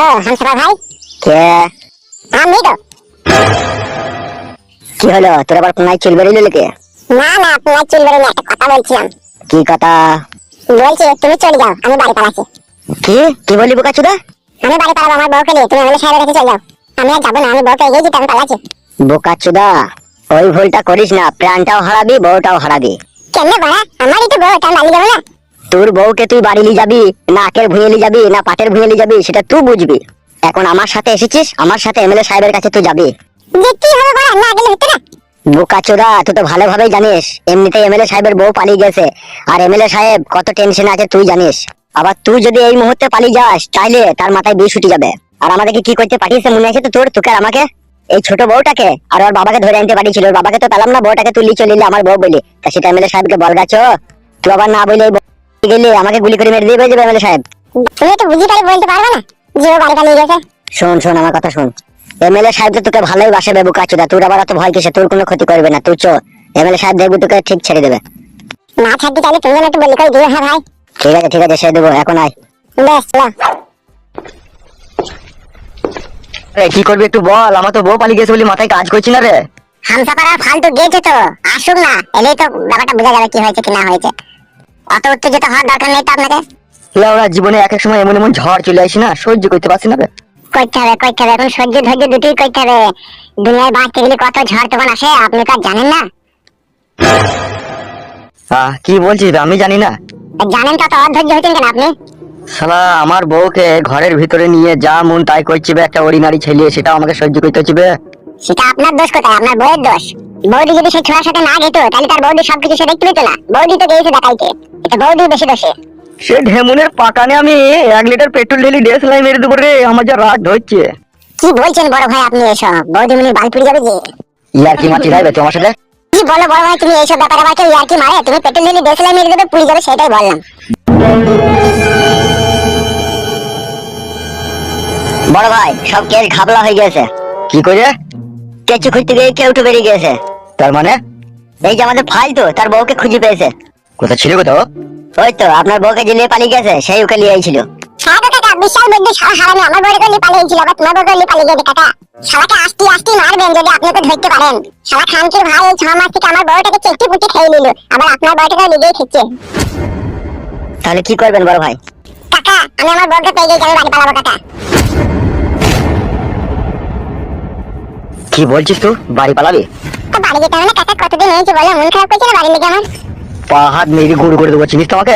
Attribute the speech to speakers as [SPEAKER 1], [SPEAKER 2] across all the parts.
[SPEAKER 1] ও হামসাফা ভাই।
[SPEAKER 2] কে?
[SPEAKER 1] আমি তো
[SPEAKER 2] কি হলো? তোর আবার কোনায় চুল বেরিয়ে
[SPEAKER 1] না না আপনার চুল একটা কথা বলছিলাম
[SPEAKER 2] কি কথা?
[SPEAKER 1] বলছি তুমি চলে যাও আমি বাড়ি পালাচ্ছি।
[SPEAKER 2] কি? কি বলি বোকা চুদা?
[SPEAKER 1] আমি বাড়ি পালাবো আমার বউকে নিয়ে তুমি সাহেবের কাছে চলে যাও। আমি আর যাব না আমি বউকে এগিয়ে যেতে আমি পালাচ্ছি।
[SPEAKER 2] বোকা চুদা ওই ভুলটা করিস না প্রাণটাও হারাবি বউটাও হারাবি।
[SPEAKER 1] কেমনে বাড়া আমারই তো বউ তার বাড়ি যাব না।
[SPEAKER 2] তোর বউকে তুই বাড়ি নিয়ে যাবি না আকের ভুঁয়ে নিয়ে যাবি না পাটের ভুঁয়ে নিয়ে যাবি সেটা তুই বুঝবি। এখন আমার সাথে এসেছিস আমার সাথে এমএলএ সাহেবের কাছে তুই যাবি।
[SPEAKER 1] যে কি হবে বাড়া না গেলে হতো না।
[SPEAKER 2] বোকা চোদা তুই তো ভালোভাবেই জানিস এমনিতেই এমএলএ সাহেবের বউ পালিয়ে গেছে। আর এমএলএ সাহেব কত টেনশন আছে তুই জানিস। আবার তুই যদি এই মুহূর্তে পালিয়ে যাস তাইলে তার মাথায় বিষ উঠে যাবে। আর আমাদেরকে কি করতে পাঠিয়েছে মনে আছে তো তোর তোকে আর আমাকে? এই ছোট বউটাকে আর ওর বাবাকে ধরে আনতে পাঠিয়েছিল। ওর বাবাকে তো পেলাম না বউটাকে তুলি চলে এলি আমার বউ বলি। তা সেটা এমএলএ সাহেবকে বল গাছ তুই আবার না বলে গেলে আমাকে গুলি করে মেরে দিয়ে যাবে এমএলএ সাহেব।
[SPEAKER 1] তুমি তো বুঝি পারি বলতে পারবে না? যে ও বাড়ি পালিয়ে গেছে।
[SPEAKER 2] শোন শোন আমার কথা শোন। এমএলএ সাহেব তো তোকে ভালোই বাসে বেবু কাচুদা তোর আবার অত ভয় কিসে তোর কোনো ক্ষতি করবে না তুই চো। এমএলএ সাহেব দেখবি তোকে ঠিক ছেড়ে দেবে।
[SPEAKER 1] না থাকতে চাইলে তুমি একটু বলি করে দিও হ্যাঁ ভাই?
[SPEAKER 2] ঠিক আছে ঠিক আছে সে দেবো এখন আয়।
[SPEAKER 1] বেশ চলো
[SPEAKER 2] রে কি করবি একটু বল? আমার তো বউ পালিয়ে গেছে বলে মাথায় কাজ করছি না রে।
[SPEAKER 1] আর ফালতু গেছে তো আসুক না। এলেই তো ব্যাপারটা বোঝা যাবে কি হয়েছে কি না হয়েছে। অত উত্তেজিত হওয়ার দরকার নেই তো আপনাকে
[SPEAKER 2] ওরা জীবনে এক এক সময় এমন এমন ঝড় চলে আসি না সহ্য করতে পারছি না
[SPEAKER 1] করতে হবে করতে হবে এখন সহ্য ধৈর্য দুটোই করতে হবে। দুনিয়ায় বাঁচতে গেলে কত ঝড় তখন আসে আপনি তো জানেন না।
[SPEAKER 2] আহ কি বলছিস আমি জানি না।
[SPEAKER 1] জানেন তত অধৈর্য হচ্ছেন কেন আপনি?
[SPEAKER 2] শালা আমার বউকে ঘরের ভিতরে নিয়ে যা মন তাই করছি একটা অরিনারি ছেলে সেটা আমাকে সহ্য করতে হচ্ছে।
[SPEAKER 1] সেটা আপনার দোষ কোথায়? আপনার বউয়ের দোষ। বৌদি যদি সেই ছোড়ার সাথে না যেত তাহলে তার বৌদি সবকিছু সে দেখতে পেত না। বৌদি তো গিয়েছে দেখাইতে। এটা বৌদি বেশি দোষে।
[SPEAKER 2] সে ঢেমুনের পাকানে আমি এক লিটার পেট্রোল ঢেলি ডেস লাই মেরে দেবো রে আমার যা রাগ ধরছে।
[SPEAKER 1] কি বলছেন বড় ভাই আপনি এসব? বৌদি মুনি বাল পুড়ে যাবে যে।
[SPEAKER 2] ইয়ার কি মাছি রাইবে তোমার সাথে?
[SPEAKER 1] কি বলো বড় ভাই তুমি এইসব ব্যাপারে আবার কেউ ইয়ার কি মারে? তুমি পেট্রোল ঢেলে দেশলাই মেরে দেবে পুড়ে যাবে সেটাই বললাম।
[SPEAKER 2] বড় ভাই সব কেস ঘাবলা হয়ে গেছে। কি করে কেঁচু খুঁজতে গিয়ে কেউ উঠে বেরিয়ে গেছে তার মানে? এই যে আমাদের ফাইল তো তার বউকে খুঁজে পেয়েছে। কোথা ছিল কোথাও? ওই তো আপনার বউকে যে নিয়ে পালিয়ে গেছে সেই ওকে নিয়ে আইছিল
[SPEAKER 1] হ্যাঁ কাকা বিশাল বুদ্ধি হারামি আমার গলি পালিয়েছিল আবার তোমার পালিয়ে গেছে কাকা। শালাকে আস্তি আস্তি মারবেন যদি আপনি ওকে ধরতে পারেন। শালা খানকির ভাই এই ছ মাস থেকে আমার বউটাকে খেয়ে নিল আবার আপনার বউটাকে নিজেই খেচ্ছে
[SPEAKER 2] তাহলে কি করবেন বড় ভাই?
[SPEAKER 1] কাকা আমি আমার বউকে পেয়ে গেছি আমি বাড়ি পালাবো কাকা?
[SPEAKER 2] কি বলছিস তুই? বাড়ি পালাবি?
[SPEAKER 1] বাড়ি যেতে হবে না কাকা কতদিন হয়েছে বলে? মন খারাপ করছে না বাড়ি লেগে আমার?
[SPEAKER 2] পাহাড় মেরে গুড় করে দেবো চিনিস তোমাকে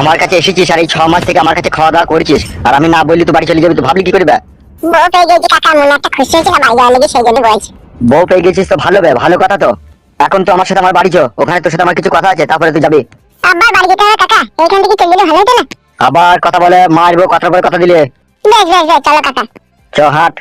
[SPEAKER 2] আমার কাছে এসেছিস আর এই ছ মাস থেকে আমার কাছে খাওয়া দাওয়া করেছিস। আর আমি না বললি তো বাড়ি চলে যাবি তো ভাবলি কি করবে?
[SPEAKER 1] বউ পেয়ে গেছি কাকা মনে একটা খুশি হয়েছে না বাড়ি যাওয়ার লেগে সেই জন্য বলছি।
[SPEAKER 2] বউ পেয়ে গেছিস তো ভালো বে ভালো কথা তো। এখন তো আমার সাথে আমার বাড়ি চো ওখানে তোর সাথে আমার কিছু কথা আছে তারপরে তুই যাবি।
[SPEAKER 1] আবার বাড়ি যেতে হবে কাকা? এইখান থেকে চলে গেলে ভালো হতো না?
[SPEAKER 2] আবার কথা বলে মারবো কথা বলে কথা দিলে।
[SPEAKER 1] বেশ বেশ বেশ চলো কাকা।
[SPEAKER 2] চ হাট।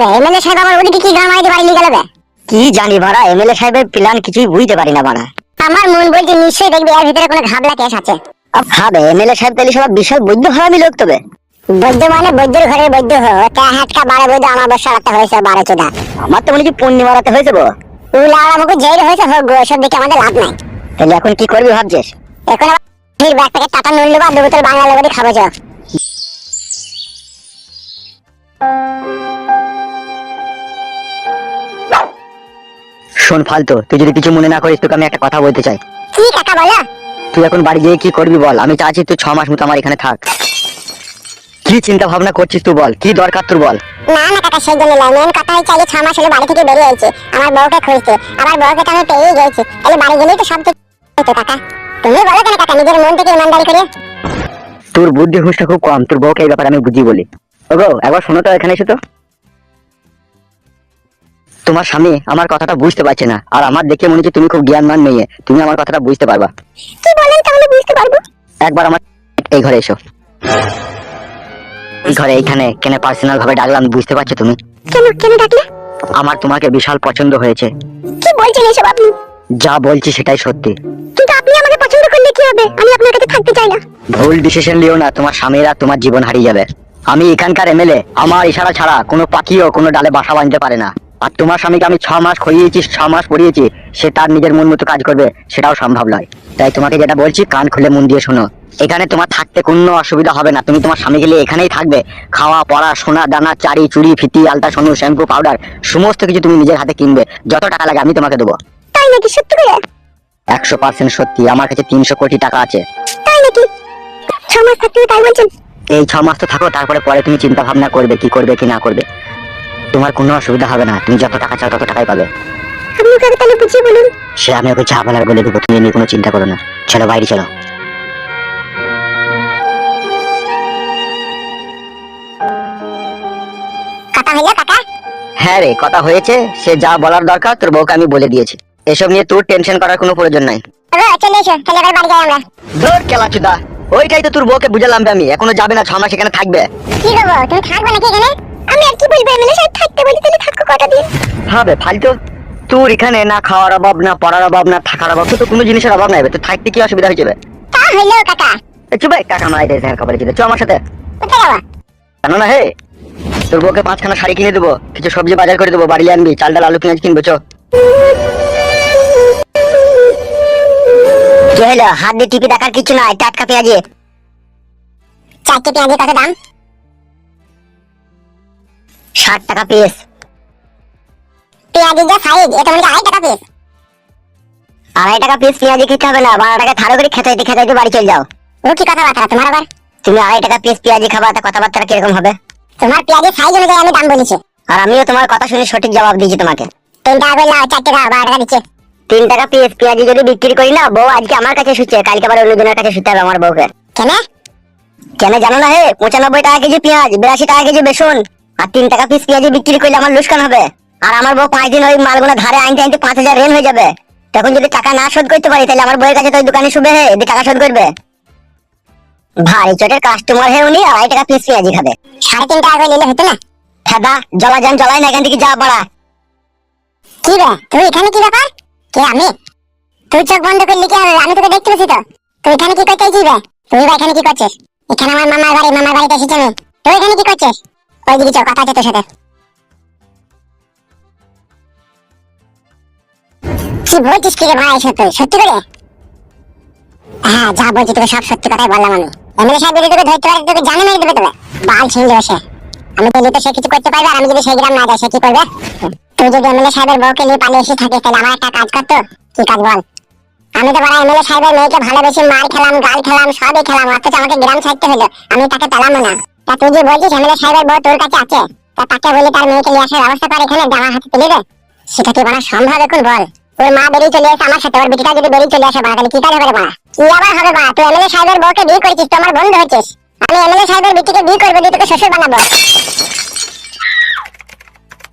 [SPEAKER 1] বে এমএলএ সাহেব আমার ওদিকে কি গান মারিতে বাড়ি নিয়ে গেল বে
[SPEAKER 2] কি জানি ভাড়া এমএলএ সাহেবের প্ল্যান কিছুই বুঝতে পারি না ভাড়া
[SPEAKER 1] আমার মন বলছে নিশ্চয়ই দেখবি এর ভিতরে কোনো ঘাবলা কেস আছে।
[SPEAKER 2] হ্যাঁ বে এমএলএ সাহেব তাহলে সব বিশাল বৈদ্য হারামি লোক তবে
[SPEAKER 1] বৈদ্য মানে বৈদ্যর ঘরে হো তা হাতকা বারে বৈদ্য আমার বসা রাখতে হয়েছে বারে চোদা।
[SPEAKER 2] আমার তো মনে হচ্ছে পূর্ণিমা রাতে হয়েছে গো
[SPEAKER 1] উলা মুখে জেল হয়েছে হোক গো সব দেখে আমাদের লাভ নাই।
[SPEAKER 2] তাহলে এখন কি করবি ভাবছিস?
[SPEAKER 1] এখন ফির ব্যাগ প্যাকেট টাটা নুন নেব আর দু বোতল বাংলা লেবুরি খাব চো।
[SPEAKER 2] শোন ফালতু তুই যদি কিছু মনে না করিস তোকে আমি একটা কথা বলতে চাই।
[SPEAKER 1] কি কাকা বলো?
[SPEAKER 2] তুই এখন বাড়ি গিয়ে কি করবি বল? আমি চাচ্ছি তুই ছ মাস মতো আমার এখানে থাক। কি চিন্তা ভাবনা করছিস তুই বল? কি দরকার তোর বল?
[SPEAKER 1] না না কাকা সেই জন্য নয়। মেন কথা হচ্ছে আগে ছ মাস হলো বাড়ি থেকে বেরিয়ে হয়েছে আমার বউকে খুঁজতে। আমার বউকে তো আমি পেয়ে গেছি। তাহলে বাড়ি গেলেই তো সব কিছু কাকা। তুমি বলো কেন কাকা নিজের মন থেকে ইমানদারি করে
[SPEAKER 2] তোর বুদ্ধি হুঁশটা খুব কম। তোর বউকে এই ব্যাপারে আমি বুঝি বলি। ওগো একবার শোনো তো এখানে এসে তো। তোমার স্বামী আমার কথাটা বুঝতে পারছে না। আর আমার দেখে মনে হচ্ছে তুমি খুব জ্ঞানমান মেয়ে। তুমি আমার কথাটা বুঝতে পারবা।
[SPEAKER 1] কি বলেন তাহলে বুঝতে পারব।
[SPEAKER 2] একবার আমার এই ঘরে এসো। এই ঘরে এইখানে কেন পার্সোনাল ভাবে ডাকলাম বুঝতে পারছ তুমি?
[SPEAKER 1] কেন কেন ডাকলে?
[SPEAKER 2] আমার তোমাকে বিশাল পছন্দ হয়েছে।
[SPEAKER 1] কি বলছেন এসব আপনি?
[SPEAKER 2] যা বলছি সেটাই সত্যি।
[SPEAKER 1] কিন্তু আপনি আমাকে পছন্দ করলে কি হবে? আমি আপনার কাছে থাকতে চাই না।
[SPEAKER 2] ভুল ডিসিশন লিও না তোমার স্বামীরা তোমার জীবন হারিয়ে যাবে। আমি এখানকার এমএলএ আমার ইশারা ছাড়া কোনো পাখিও কোনো ডালে বাসা বাঁধতে পারে না। আর তোমার স্বামীকে আমি ছ মাস খইয়েছি ছ মাস পড়িয়েছি সে তার নিজের মন মতো কাজ করবে সেটাও সম্ভব নয়। তাই তোমাকে যেটা বলছি কান খুলে মন দিয়ে শোনো। এখানে তোমার থাকতে কোনো অসুবিধা হবে না। তুমি তোমার স্বামীকে নিয়ে এখানেই থাকবে। খাওয়া পড়া সোনা দানা চারি চুড়ি ফিতি আলতা সোনু শ্যাম্পু পাউডার সমস্ত কিছু তুমি নিজের হাতে কিনবে। যত টাকা লাগে আমি তোমাকে দেবো।
[SPEAKER 1] তাই নাকি সত্যি করে
[SPEAKER 2] একশো পার্সেন্ট সত্যি। আমার কাছে তিনশো কোটি টাকা আছে।
[SPEAKER 1] তাই নাকি? ছ মাস থাকতে তাই বলছেন?
[SPEAKER 2] এই ছ মাস তো থাকো তারপরে পরে তুমি চিন্তা ভাবনা করবে কি করবে কি না করবে। তোমার কোনো অসুবিধা হবে না। তুমি যত টাকা চাও তত টাকাই পাবে।
[SPEAKER 1] আপনি ওকে আগে তাহলে বুঝিয়ে বলুন।
[SPEAKER 2] সে আমি ওকে যা বলার বলে দেবো তুমি নিয়ে কোনো চিন্তা করো না। চলো বাইরে চলো।
[SPEAKER 1] কথা কাকা?
[SPEAKER 2] হ্যাঁ রে কথা হয়েছে। সে যা বলার দরকার তোর বউকে আমি বলে দিয়েছি। এসব নিয়ে তোর টেনশন করার কোনো প্রয়োজন নাই।
[SPEAKER 1] ও চলে এসো তাহলে এবার বাড়ি যাই আমরা।
[SPEAKER 2] ধর কেলাচুদা ওইটাই তো তোর বউকে বুঝালাম আমি। এখনও যাবে না ছ মাস এখানে থাকবে।
[SPEAKER 1] কি করব? তুমি থাকবে নাকি এখানে? আমি আর কি বলব এমএলএ সাহেব থাকতে বলি তাহলে থাকো কটা দিন?
[SPEAKER 2] হবে ফালতু। তোর এখানে না খাওয়ার অভাব না পড়ার অভাব না থাকার অভাব তো কোনো জিনিসের অভাব নাই তো থাকতে কি অসুবিধা হয়ে যাবে?
[SPEAKER 1] তা হইল কাকা।
[SPEAKER 2] চুপ টাকা মারাই দেয় খবরে চ আমার সাথে।
[SPEAKER 1] কোথায় যাব?
[SPEAKER 2] জানো না হে তোর বউকে পাঁচখানা শাড়ি কিনে দেবো কিছু সবজি বাজার করে দেবো বাড়ি আনবি চাল ডাল আলু পেঁয়াজ কিনবো চো। কি হলো হাত দিয়ে টিপি দেখার কিছু নয় টাটকা পেঁয়াজি।
[SPEAKER 1] চারটে পেঁয়াজি কত দাম?
[SPEAKER 2] ষাট টাকা পিস
[SPEAKER 1] পেঁয়াজি যে সাইজ এটা মনে আড়াই টাকা পিস
[SPEAKER 2] আড়াই টাকা পিস পেঁয়াজি খেতে হবে না বারো টাকা করে খেতে খেতে খেতে বাড়ি চলে যাও।
[SPEAKER 1] ও কি কথাবার্তা তোমার আবার?
[SPEAKER 2] তুমি আড়াই টাকা পিস পেঁয়াজি খাবা তা কথাবার্তা কীরকম হবে?
[SPEAKER 1] তোমার পেঁয়াজি সাইজ অনুযায়ী আমি দাম বলেছি।
[SPEAKER 2] আর আমিও তোমার কথা শুনে সঠিক জবাব দিয়েছি তোমাকে।
[SPEAKER 1] তিন টাকা করে নাও বারো টাকা দিচ্ছে।
[SPEAKER 2] তিন টাকা পিস পেঁয়াজি যদি বিক্রি করি না বউ আজকে আমার কাছে শুচ্ছে কালকে আবার অন্যজনের কাছে শুতে হবে আমার বউকে।
[SPEAKER 1] কেন?
[SPEAKER 2] কেন জানো না হে? পঁচানব্বই টাকা কেজি পেঁয়াজ বিরাশি টাকা কেজি বেসন। আর তিন টাকা পিস পেঁয়াজি বিক্রি করলে আমার লুসকান হবে। আর আমার বউ পাঁচ দিন ওই মালগুলো ধারে আনতে আনতে পাঁচ হাজার রেন হয়ে যাবে। তখন যদি টাকা না শোধ করতে পারি তাহলে আমার বউয়ের কাছে তো দোকানে শুবে হে এদিকে টাকা শোধ করবে। ভারী চোটের কাস্টমার হে উনি আড়াই টাকা পিস পেঁয়াজি খাবে।
[SPEAKER 1] সাড়ে তিন টাকা করে নিলে হতো না?
[SPEAKER 2] খেদা জলা যান জলাই না এখান থেকে যা বাড়া
[SPEAKER 1] কি রে তুই এখানে কি ব্যাপার? কে আমি? তুই চোখ বন্ধ করলি কি আমি তোকে দেখতে পেয়েছি তো? তুই এখানে কি করতে চাইছিস রে তুই এখানে কি করছিস? এখানে আমার মামার বাড়ি মামার বাড়িতে এসেছি আমি। তুই এখানে কি করছিস? ওই দিকে চল, কথা আছে তোর সাথে। কি বলছিস কি রে ভাই, সত্যি করে? হ্যাঁ যা বলছি তোকে সব সত্যি কথাই বললাম আমি। এমএলএ সাহেব যদি তোকে ধরতে পারে, তোকে মেরে দেবে তবে। বাল সে আমি সে কিছু করতে পারবে, আর আমি যদি সেই গ্রাম না যাই, সে কি করবে? তুই যদি এমএলএ সাহেবের বউকে নিয়ে পালিয়ে এসে থাকিস, তাহলে আমার একটা কাজ করতো কি কাজ বল? আমি তো বড় এমএলএ সাহেবের মেয়েকে ভালোবেসে মার খেলাম, গাল খেলাম, সবই খেলাম, অথচ আমাকে গ্রাম ছাড়তে হলো। আমি তাকে পেলামও না। তা তুই যে বলছিস এমএলএ সাহেবের বউ তোর কাছে আছে, তা তাকে বলে তার মেয়েকে নিয়ে আসার ব্যবস্থা কর এখানে আমার হাতে তুলে দে। সেটা কি বলা সম্ভব এখন বল? ওর মা বেরিয়ে চলে আসে আমার সাথে ওর বেটিটা যদি বেরিয়ে চলে আসে বাড়া তাহলে কি কাজ হবে কি আবার হবে বাড়া তুই এমএলএ সাহেবের বউকে বিয়ে করেছিস তো আমার বন্ধু হচ্ছিস আমি এমএলএ সাহেবের বেটিকে বিয়ে করব, দিয়ে তোকে শ্বশুর বানাবো।